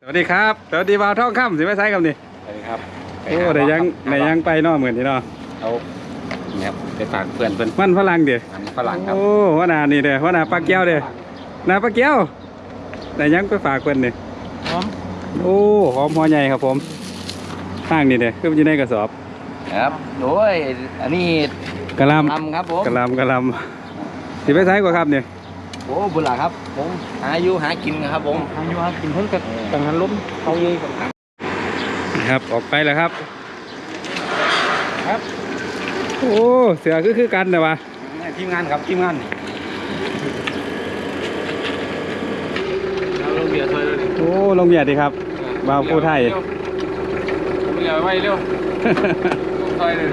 สวัสดีครับสวัสดีบ่าวท่องค่ำสิไม่ใช่ครับนี่สวัสดีครับโอ้ได้ยังได้ยังไปเนอเหมือนนี่เนาะเอาเนี่ยครับไปฝากเพื่อนเพื่อนมันฝรั่งเด้อมันฝรั่งครับโอ้หัวหน้านี่เด้อหัวหน้าปลาเกี้ยวเด้อหน้าปลาเกี้ยวได้ยังไปฝากเพิ่นนี่พร้อมโอ้หอมหัวใหญ่ครับผมข้างนี่เด้อคือมันอยู่ในกระสอบครับโอ้ยอันนี้กะหลทำครับผมำกะหลำกะหลำสิไปใช้กว่าครับเนี่ย โอ้บุญหลาครับ ผมหาอยู่หากินครับผมอายุหากินเพิ่นกับกังหันล้มเขาเย่กับครับออกไปแล้วครับ ครับ โอ้เสือคือคือกันแต่ว่าทีมงานครับทีมงานนี่เราลงเบียร์ซอยเลยโอ้ลงเบียดดีครับบ่าวผู้ไทยเบียร์ไว้เร็วลงซอยเลย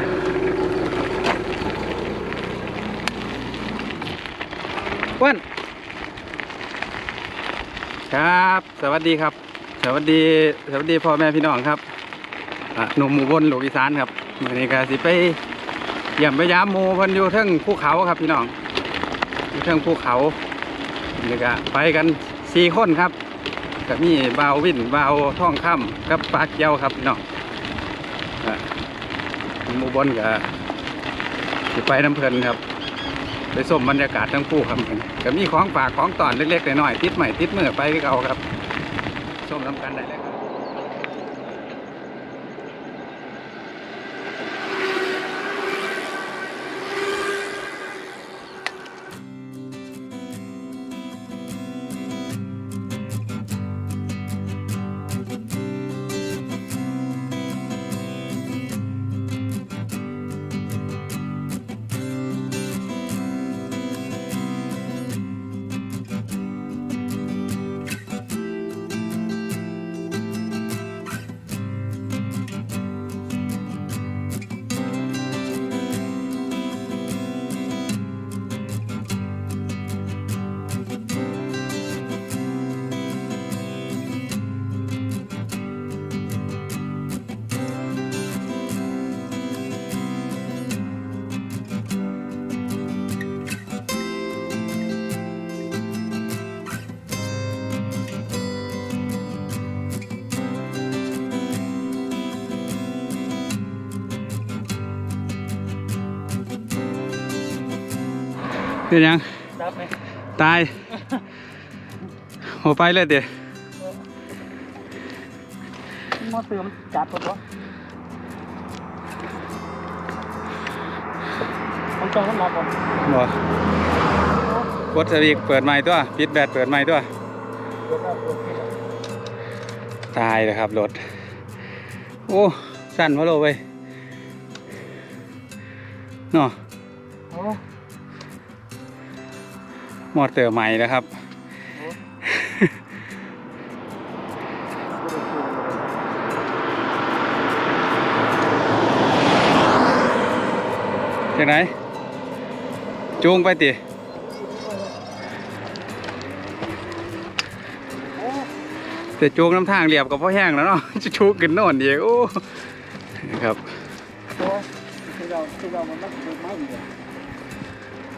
อ้วน ครับ สวัสดีครับ สวัสดี สวัสดีพ่อแม่พี่น้องครับหนุ่มหมู่บนหลวงอีสานครับวันนี้ก็สิไปเยี่ยมไปยามหมู่พิ่นอยู่เทิงภูเขาครับพี่น้องอยู่เทิงภูเขานี่ก็ไปกันสี่คนครับก็มีบ่าววินบ่าวท่องค่ำกับปลาเกียวครับพี่น้องหมู่บนก็สิไปน้ำเพลินครับ ไปส้มบรรยากาศทั้งคู่ครับก็มีของฝากของตอนเล็กๆน้อยๆติดใหม่ติดเมื่อไปก็เอาครับชมน้ำกันได้ เลยครับเป็นยังดับไหมตายโหไปเลยเดี๋ยวมาเติมจัดหมดวะต้องจองน้ำหนักก่อนบ่กดสวิกเปิดไม้ตัวปิดแบตเปิดไม้ตัวเดี๋ยวครับโอเคครับตายเลยครับรถโอ้สั่นพะโลเว้ยเนาะโอ้ มอเตอร์ใหม่แล้วครับจากไหนจูงไปติโอ้แต่จูงน้ำทางเรียบกับพ่อแห้งแล้วเนาะจะชูขึ้นโน่นเดียวโอ้ครับโหคือเราคือเรามันต้องเดินไม้อยู่เลย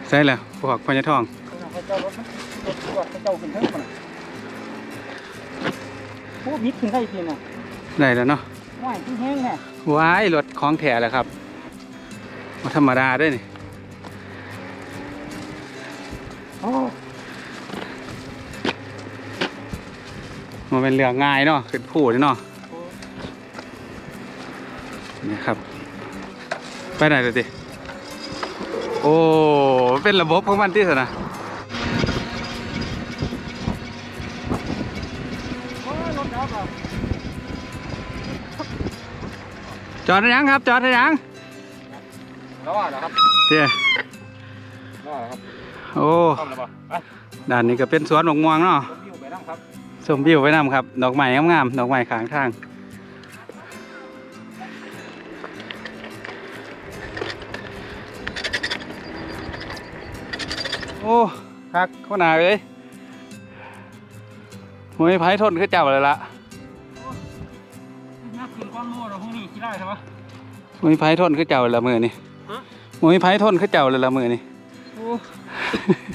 ใช่แล้วพวกพญาทอง เขาเจ้ารถนะรถตัวเขาเจ้าขึ้นเท่ามันโอ้มิดขึ้นได้ทีน่ะได้แล้วเนาะว่ายที่แห้งแน่ว้ายรถของแถแล้วครับมาธรรมดาด้วยนี่โอ้มันเป็นเรื่องง่ายเนาะขึ้นผู้นี่เนาะนี่ครับ ไปไหนเลยดิโอ้ เป็นระบบของมันที่สนะ โอ้รถดับอะ จอดได้ยังครับ จอดได้ยังแล้วอะนะครับเดี๋ยวแล้วอะครับโอ้เข้าแล้วป่ะไปด่านนี้ก็เป็นสวนหมกม่วงเนาะวิวไปนั่งครับชมวิวไว้นำครับ ดอกไม้งามๆดอกไม้ขางทาง โอ้คักเข้าหนาเลยมวยไผ่ทนคือเจ้าเลยละ มวยไผ่ทนคือเจ้าเลยละมือนี่ฮะมวยไผ่ทนคือเจ้าเลยละมือนี่โอ้เฮียมันจน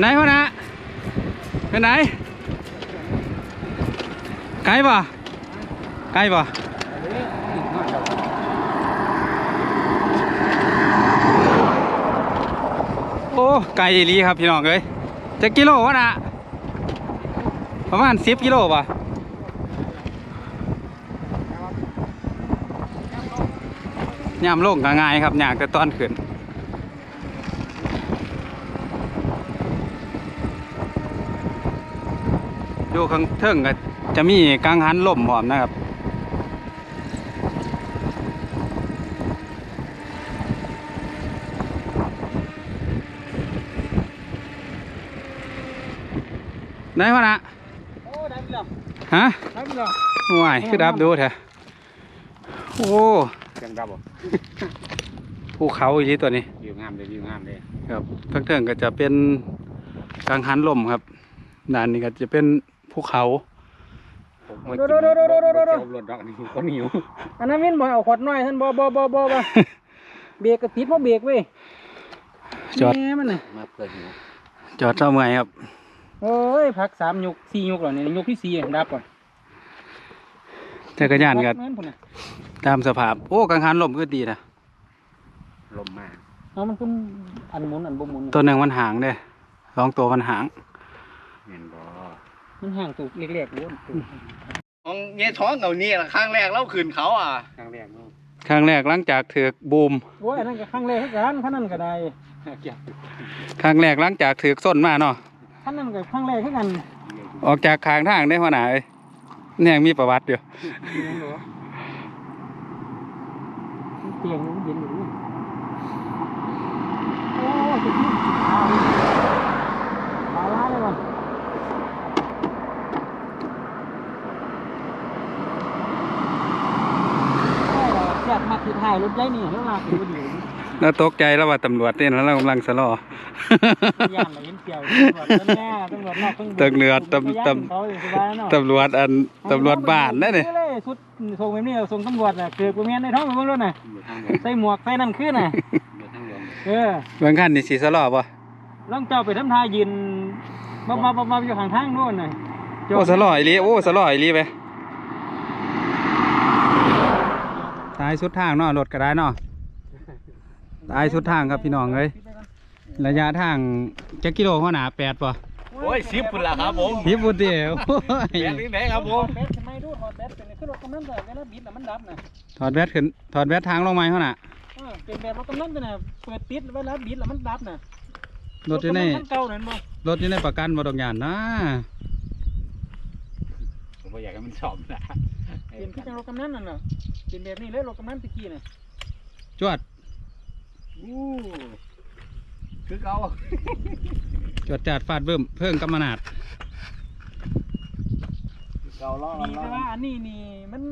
ไหนวะนะไปไหน ไกลป่ะไกลป่ะโอ้ไกลอีลีครับพี่น้องเอ้ยจะกิโลวะนะประมาณสิบกิโลป่ะย่ำลงก็ง่ายครับยากแต่ตอนขึ้น ข้างเทิงก็จะมีกังหันลมพร้อมนะครับได้ปะนะโอ้ได้แล้วฮะได้แล้วว้ายคือดับดูเถอะโอ้เครื่องดับบ่ภูเขาอีกทีตัวนี้วิวงามเลยวิวงามเลยครับทั้งเทิงก็จะเป็นกังหันลมครับด้านนี้ก็จะเป็น ภูเขา ผมมากินบ่บ่เจียวรถดอกนี่ก็หิวอันนั้นมินบ่เอาขวดน้อยท่านบ่บ่บ่บ่บ่ เบรกก็ติดเพราะเบรกเว้ยจอดแม่มันน่ะมาเพื่อหิวจอดเท่าเมื่อยครับโอ้ยพักสามยกสี่ยกแล้วนี่ยกที่สี่ดับก่อนจักรยานก็พันั่นพุ่นน่ะตามสภาพ โอ้กังหันลมก็ดีนะลมมาเอามันก็อันหมุนอันบ่หมุนตัวหนึ่งมันหางเด้สองตัวมันหางเห็นบ่ มันห่างตัวเล็กๆโว้ยของเงี้ยท้องเอานี่ละครั้งแรกเล่าคืนเขาอะครั้งแรกเนาะครั้งแรกหลังจากถือกบูมโอ้ยอันนั้นก็ข้างแรกคือกันขั้นนั้นก็ได้เกี่ยวครั้งแรกหลังจากถือกส้นมาเนาะขั้นนั้นก็ข้างแรกคือกัน ออกจากคางทางได้หัวหน้าเอ้ยเนี่ยยังมีประวัติอยู่เตียงมันเย็นอยู่นี่โอ้ยสุดที่เอาปลาล้าเลยว่ะ แซ่บมากคือถ่ายรถได้นี่แล้วลากอยู่ดีแล้วตกใจแล้วว่าตำรวจเนี่ยแล้วเรากำลังสลอย่านเราเห็นเกี่ยวตำรวจแน่ตำรวจนอกตำรวจตำตำเขาอยู่สบายแล้วเนาะตำรวจอันตำรวจบ้านนั่นนี่เลยชุดส่งแบบนี้ส่งตำรวจน่ะเกิดประเมียนในท้องไปเบิ่งรถน่ะอยู่ทางลมใส่หมวกใส่นั่นขึ้นน่ะอยู่ทางลมเออบางขั้นนี่สีสลอป่ะลองเจ้าไปทำท่ายืนบับบับบับบับอยู่ข้างทางโน่นน่ะโอ้สลออีหลีโอ้สลออีหลีไป ตายสุดทางเนาะรถก็ได้เนาะตายสุดทางครับพี่น้องเอ้ยระยะทางจักกิโลหัวหน้าแปดป่ะโอ้ยสิบพุ่นละครับผมพี่พูดเดียวโอ้ยแปดถึงไหนครับผมแบตทำไมดูถอดแบตเป็นขึ้นรถกำนันแต่เวลาบิดน่ะมันดับน่ะถอดแบตขึ้นถอดแบตทางลงมาหัวหน้าเออเป็นแบบรถกำนันแต่น่ะเปิดปิดเวลาบิดแล้วมันดับน่ะรถอยู่ในกำคันเก่านั่นบ่รถอยู่ในประกันบ่ต้องยานนะผม บ่อยากให้มันชอบนะเป็นคือจังรถกำนันนั่นน่ะเป็นแบบนี้เลยรถกำนันตะกี้น่ะจวดอู้คือเขาจวดจัดฟาดเบิ่มเพิ่งกำมนาดเขาล้อนี่แต่ว่าอันนี้นี่มัน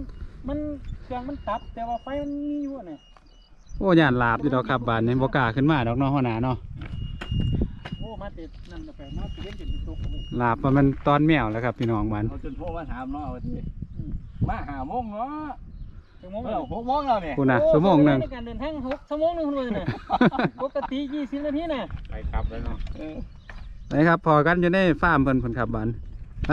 มันเครื่องมันตับแต่ว่าไฟมันมีอยู่น่ะโอ้ยานลาบอยู่ดอกครับบ้านนี้บ่กล้าขึ้นมาดอกเนาะหัวหน้าเนาะโอ้มาติดนั่นน่ะไปมาติดเล่นติดตุกลาบว่ามันตอนแมวแล้วครับพี่น้องบ้านเอาจนพวกมาถามเนาะเอาทีมาหาโมงเนาะชั่วโมงเอแล้อวหกโมงแล้วเนี่ยคุณน่ะชั่วโมงหนึงในการเดินทางหกชั่วโมงหนึงคุณว่าน่ะปกติ20นาทีน่ะไปครับแล้วเนาะเออไปครับพอกันอยู่ในฟาร์มเพิ่นเพิ่นครับบ้านไป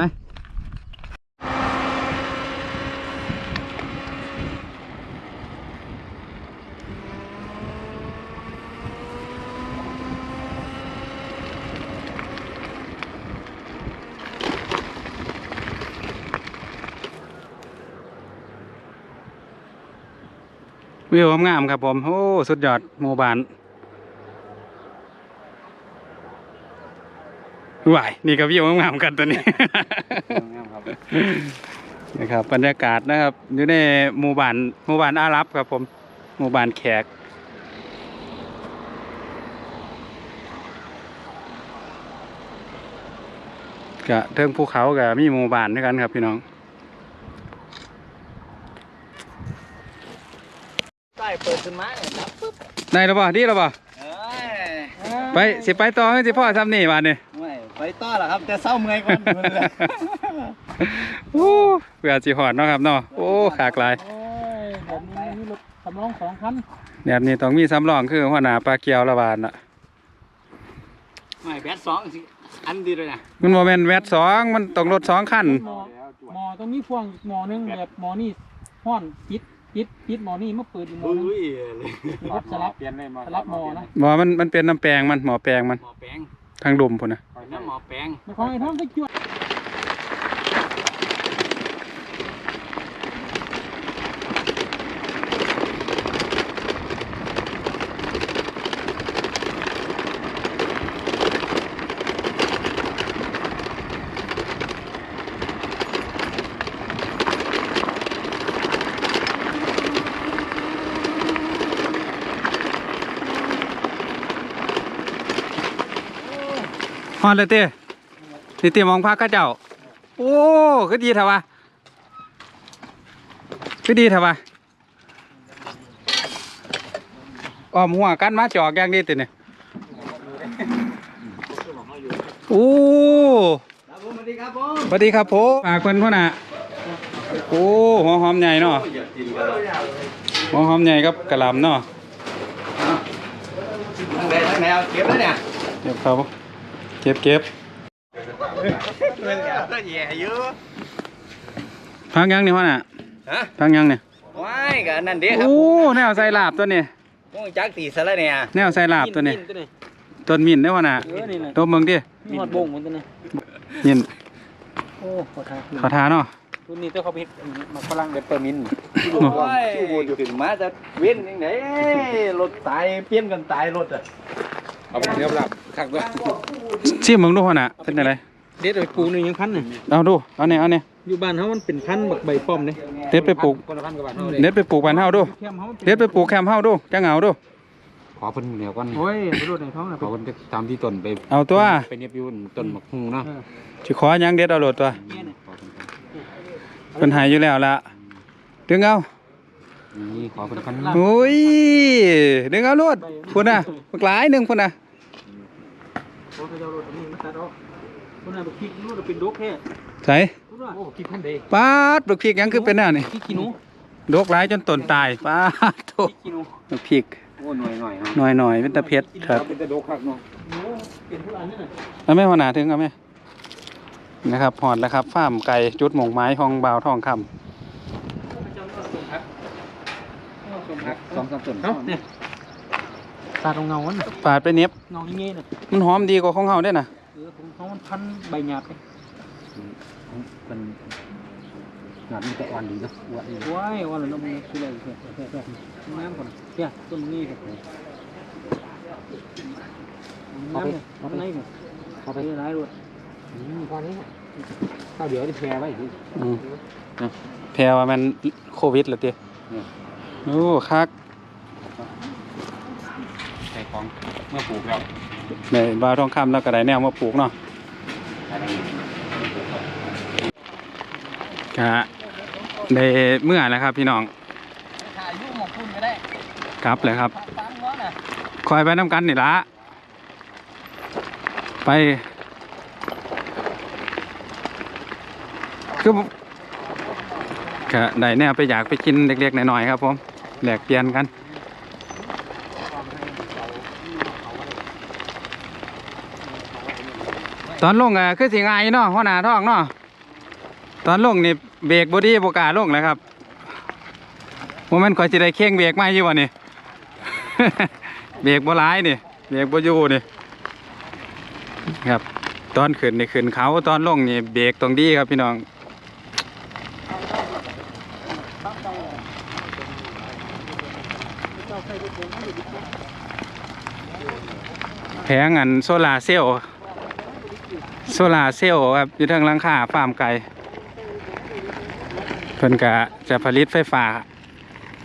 วิวงามๆครับผม โอ้ สุดยอดหมู่บ้านวายนี่ก็วิวงามๆกันตัวนี้งามครับนะครับบรรยากาศนะครับอยู่ในหมู่บ้านหมู่บ้านอาหรับครับผมหมู่บ้านแขกกะเทิงภูเขากับมีหมู่บ้านด้วยกันครับพี่น้อง ใต้ เปิดขึ้นมาเนี่ยครับปึ๊บได้แล้วป่ะดีแล้วป่ะเอ้ยไปสิไปต่อให้สิพ่อทำนี่บ้านนี่ไม่ไปต่อเหรอครับแต่เศร้าเมื่อยก่อนมันเลยโอ้เพื่อสิหอดเนาะครับเนาะโอ้ขากหลายโอ้ยแบบนี้มีรถสำรองสองคันแบบนี้ต้องมีสำรองคือหัวหน้าปลาเกียวละบาทน่ะไม่แบตสองสิอันดีเลยนะมันโมเมนต์แวดสองมันต้องรถสองคันหมอหมอตรงนี้พ่วงหมอหนึงแบบหมอนี่ห้อนปิด ปิดปิดหมอนี่มาเปิดอีกหมอหนึงอุ้ยรถสลับเปลี่ยนเลยมาสลับหมอนะหมอมันมันเป็นน้ำแปลงมันหมอแปลงมันหมอแปลงทางดุมพุ่นนะน้ำหมอแปลงมันของไอ้ท้องก็จวด ฮอนเลยเต้นี่เต้มองพักก็เจ้า โอ้คือดีเถอะวะคือดีเถอะวะอ้อมหัวกันมาจอกอย่างนี้ติเนี่ยโอ้ครับผมสวัสดีครับผมสวัสดีครับผมฝากคนพ่อน่ะโอ้หัวหอมใหญ่เนาะอยากกินกันหัวหอมใหญ่กับกระหลำเนาะทั้งใดทั้งแนวเก็บแล้วเนี่ยเก็บเขา เก็บเก็บเงินก็แย่เยอะพักยังนี่พ่อน่ะฮะพักยังเนี่ยว้ายก็นั่นเด้ครับโอ้แนวใส่ลาบตัวนี้มงจักตีซะแล้วเนี่ยแนวใส่ลาบตัวนี้ตัวนี้ต้นมินได้อพ่อน่ะเออนี่แหละตัวเมืองดิมีหอดบงเหมือนกันนะมินโอ้ขอทานขอทานเนาะตัวนี้ตัวเขาไปเฮ็ดมาฝรั่งเด็ดเปอร์มินต์โอ้ยขึ้นมาจะเว้นยังไงรถตายเปลี่ยนกันตายรถอะเอาไปเทียบหลับคักด้วย ชิมมึงดูพ่อน่ะเป็นอะไรเด็ดไปปลูกหนึ่งยังพันน่ะเอาดูเอาเนี่ยเอาเนี่ยอยู่บ้านเขามันเป็นพันบักใบป้อมเลยเด็ดไปปลูกคนละพันกว่าบาทเท่าเลยเด็ดไปปลูกบ้านเฮาดูเข้มเขามันเด็ดไปปลูกแคมป์เฮาดูจังเอาดูขอเพิ่นเหนียวก่อนโอ้ยไปรดในท้องน่ะขอเพิ่นไปตามที่ต้นไปเอาตัวไปเนียบอยูนต้นหมกฮูเนาะสิขอหยังเด็ดเอาโลดตัวขอเพิ่นก่อนเพิ่นใหายอยู่แล้วละดึงเอานี่ขอเพิ่นกันโอ้ยดึงเอาโลดพุ่นน่ะบักหลายหนึงพุ่นน่ะ โอ้ยเจ้ารถนี่มันตัดออกคนน่ะบักพริกนู่นน่ะเป็นดกแค่ใส่คุณว่าโอ้คิดพันเดย์ปาดบักพริกหยังคือเป็นแนวนี่พริกขี้หนูดกหลายจนต้นตายปาดโตพริกขี้หนูบักพริกโอ้หน่อยหน่อยเนาะหน่อยๆเป็นตะเพ็ดครับ เป็นตะโดกคักเนาะโอ้เป็นผู้อันนี่น่ะแล้วแม่หัวหน้าถึงเอาแม่นะครับหอดแล้วครับฟาร์มไก่จุดหมงไม้ของบ่าวทองคำคักสองสามต้นเอ้าเนี่ย ตาตรงเงามันน่ะปาดไปเน็บเงาอย่างงี้น่ะมันหอมดีกว่าของเฮาได้อน่ะเออของเขามันพันใบหยาบเลยเป็นงานมันจะอ่อนดีเนาะอ้วนดีว้ายว่าแล้วน้ำมันคืออะไรเนี่ยน้ำก่อนเนี่ยต้นนี้ครับน้ำเนี่ยน้ำไหนเนี่ยเข้าไปไปร้ายรถอืมพอนี้ข้าวเดี๋ยวที่แพรไว้ดิอืมแพรว่ามันโควิดเหรอเตี้ยอืมโอ้คักใส่ ของเมื่อปลูกแล้วในบ่าวทองคำแล้วก็ได้แนวมาปลูกเนาะอะไรกะได้เมื่อแล้วครับพี่น้องถ่ายรูปของคุณก็ได้กลับเลยครับคอยไปน้ำกันนี่ละไปคือก็ได้แนวไปอยากไปกินเล็กๆหน้อยๆครับผมแหลกเปลี่ยนกัน ตอนลงอะคือสิง่ายเนาะหัวหน้าท้องเนาะตอนลงนี่เบรกบอดี้บกล้าลงเลยครับว่ามันคอยจะได้เข่งเบรกมาอยู่วะนี่เบรกบ่ร้ายนี่เบรกบ่อยู่นี่ครับตอนขึ้นนี่ขึ้นเขาตอนลงนี่เบรกตรงดีครับพี่น้องแผงอันโซลาเซลล์ โซลาเซลล์ครับอยู่ทางหลังคาฟาร์มไก่เพิ่นกะจะผลิตไฟฟ้า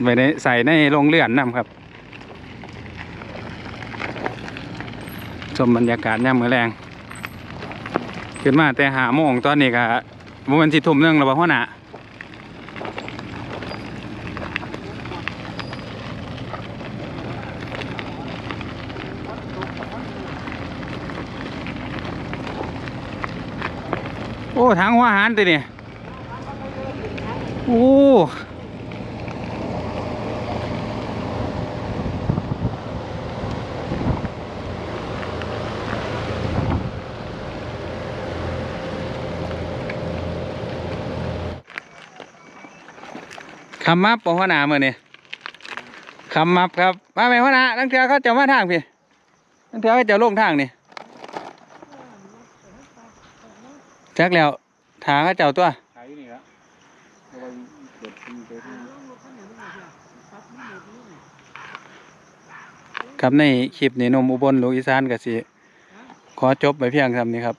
ไว้ในใส่ในโรงเรือนนํครับ ชมบรรยากาศย่ามมือแรงขึ้นมาแต่หาโมงตอนนี้กะบ่แมันสิทุ่มเนื่องแล้วบ่พ่อหน่ะ โอ้ทางหัวหานตินี่โอ้คำมับปอหัน้ามือนี่คำมับครับ มาไหมหัวหน้านังเท้าเขาจะมาทางพี่นังเท้าอเขาจะลงทางนี่ จักแล้วทางเขาเจ้าตัวขายอยู่นี่ละเพราะว่าเกิดมีเกิดมีครับในคลิปนี้หนมอุบลลูกอีสานก็สิขอจบไปเพียงเท่านี้ครับ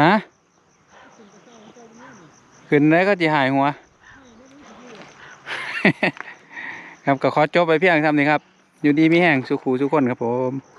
ฮะขึ้นแล้วก็จะหายหัว ครับก็ขอจบไปเพียงเท่านี้ครับ อยู่ดีมีแห้งสุขูสุขคนครับผม